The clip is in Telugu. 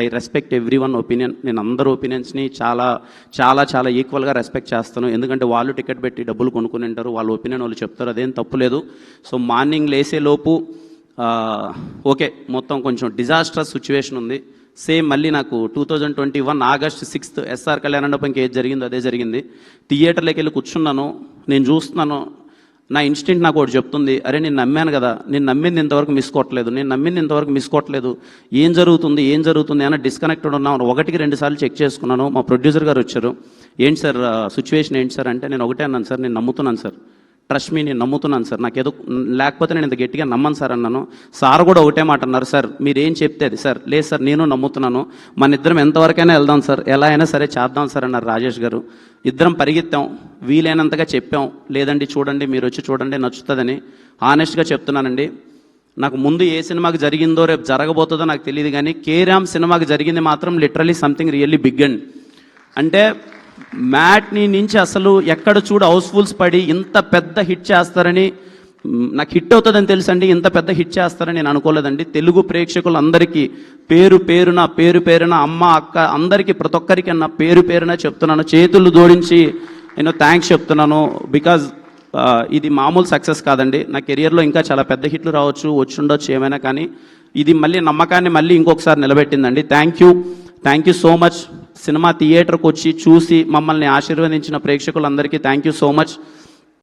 I respect everyone opinion నేను అందరు ఒపీనియన్స్ని చాలా చాలా చాలా ఈక్వల్గా రెస్పెక్ట్ చేస్తాను. ఎందుకంటే వాళ్ళు టికెట్ పెట్టి డబ్బులు కొనుక్కుని ఉంటారు వాళ్ళ ఒపీనియన్ వాళ్ళు చెప్తారు. అదేం తప్పు లేదు. సో మార్నింగ్ లేసేలోపు ఓకే మొత్తం కొంచెం డిజాస్టర్స్ సిచ్యువేషన్ ఉంది. సేమ్ మళ్ళీ నాకు two thousand twenty one August sixth SR కళ్యాణండపంకి ఏది జరిగిందో అదే జరిగింది. థియేటర్లోకి వెళ్ళి కూర్చున్నాను. నేను చూస్తున్నాను. నా ఇన్స్టింక్ట్ నాకు ఒకటి చెప్తుంది అరే నేను నమ్మాను కదా నేను నమ్మింది ఇంతవరకు మిస్ కొట్టలేదు నేను నమ్మింది ఇంతవరకు మిస్ కొట్టలేదు ఏం జరుగుతుంది ఏం జరుగుతుంది అని డిస్కనెక్టెడ్ ఉన్నాను. ఒకటికి రెండు సార్లు చెక్ చేసుకున్నాను. మా ప్రొడ్యూసర్ గారు వచ్చారు. ఏంటి సార్ సిచ్యువేషన్ ఏంటి సార్? అంటే నేను ఒకటే అన్నాను సార్ నేను నమ్ముతున్నాను సార్. ట్రస్ట్ మీ నేను నమ్ముతున్నాను సార్. నాకు ఏదో లేకపోతే నేను ఇంత గట్టిగా నమ్మను సార్ అన్నాను. సార్ కూడా ఒకటే మాట అన్నారు సార్ మీరు ఏం చెప్తే అది సార్. లేదు సార్ నేను నమ్ముతున్నాను. మన ఇద్దరం ఎంతవరకైనా వెళ్దాం సార్. ఎలా అయినా సరే చేద్దాం సార్ అన్నారు రాజేష్ గారు. ఇద్దరం పరిగెత్తాం. వీలైనంతగా చెప్పాం. లేదండి చూడండి మీరు వచ్చి చూడండి నచ్చుతుందని. ఆనెస్ట్గా చెప్తున్నానండి. నాకు ముందు ఏ సినిమాకి జరిగిందో రేపు జరగబోతుందో నాకు తెలియదు కానీ కేరామ్ సినిమాకి జరిగింది మాత్రం literally something really big and అంటే మ్యాట్ని నుంచి అసలు ఎక్కడ చూడు హౌస్ఫుల్స్ పడి ఇంత పెద్ద హిట్ చేస్తారని నాకు హిట్ అవుతుందని తెలుసండి ఇంత పెద్ద హిట్ చేస్తారని నేను అనుకోలేదండి. తెలుగు ప్రేక్షకులందరికీ పేరు పేరున పేరు పేరున అమ్మ అక్క అందరికీ ప్రతి ఒక్కరికి అన్న పేరు పేరున చెప్తున్నాను. చేతులు జోడించి నేను థ్యాంక్స్ చెప్తున్నాను బికాజ్ ఇది మామూలు సక్సెస్ కాదండి. నా కెరియర్లో ఇంకా చాలా పెద్ద హిట్లు రావచ్చు వచ్చిండొచ్చు ఏమైనా కానీ ఇది మళ్ళీ నమ్మకాన్ని మళ్ళీ ఇంకొకసారి నిలబెట్టిందండి. Thank you thank you so much cinema థియేటర్కి వచ్చి చూసి మమ్మల్ని ఆశీర్వదించిన ప్రేక్షకులందరికీ థ్యాంక్ యూ సో మచ్